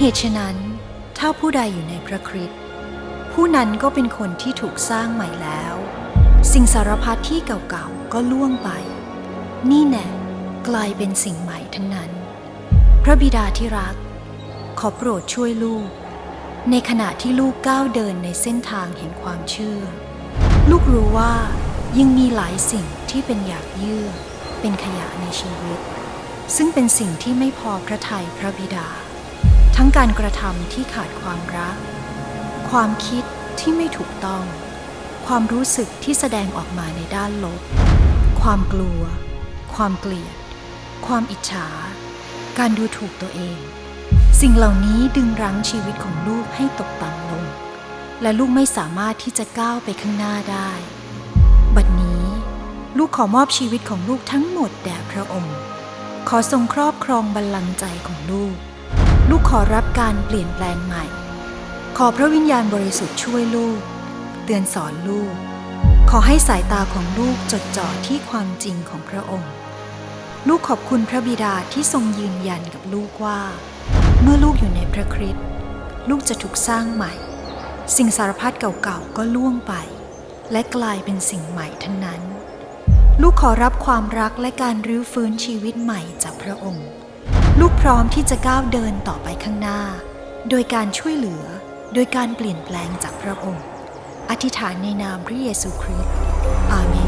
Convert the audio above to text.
เหตุฉะนั้น ถ้าผู้ใดอยู่ในพระคริสต์ผู้นั้นก็เป็นคนที่ถูกสร้างใหม่แล้ว สิ่งสารพัดที่เก่าๆก็ล่วงไป นี่แน่กลายเป็นสิ่งใหม่ทั้งนั้น พระบิดาที่รัก ขอโปรดช่วยลูก ในขณะที่ลูกก้าวเดินในเส้นทางแห่งความเชื่อ ลูกรู้ว่ายังมีหลายสิ่งที่เป็นอยากเยื่อ เป็นขยะในชีวิต ซึ่งเป็นสิ่งที่ไม่พอพระทัยพระบิดา ทั้งการกระทำที่ขาดความรัก ความคิดที่ไม่ถูกต้อง ความรู้สึกที่แสดงออกมาในด้านลบ ความกลัว ความเกลียด ความอิจฉา การดูถูกตัวเอง สิ่งเหล่านี้ดึงรั้งชีวิตของลูกให้ตกต่ำลง และลูกไม่สามารถที่จะก้าวไปข้างหน้าได้ บัดนี้ลูกขอมอบชีวิตของลูกทั้งหมดแด่พระองค์ ขอทรงครอบครองบัลลังก์ใจของลูก ลูกขอรับการเปลี่ยนแปลงใหม่ ขอพระวิญญาณบริสุทธิ์ช่วยลูก เตือนสอนลูก ขอให้สายตาของลูกจดจ่อที่ความจริงของพระองค์ ลูกขอบคุณพระบิดาที่ทรงยืนยันกับลูกว่า เมื่อลูกอยู่ในพระคริสต์ลูกจะถูกสร้างใหม่ สิ่งสารพัดเก่าๆก็ล่วงไป และกลายเป็นสิ่งใหม่ทั้งนั้น ลูกขอรับความรักและการรื้อฟื้นชีวิตใหม่จากพระองค์ ลูกพร้อมที่จะก้าวเดินต่อไปข้างหน้า โดยการช่วยเหลือ โดยการเปลี่ยนแปลงจากพระองค์ อธิษฐานในนามพระเยซูคริสต์อาเมน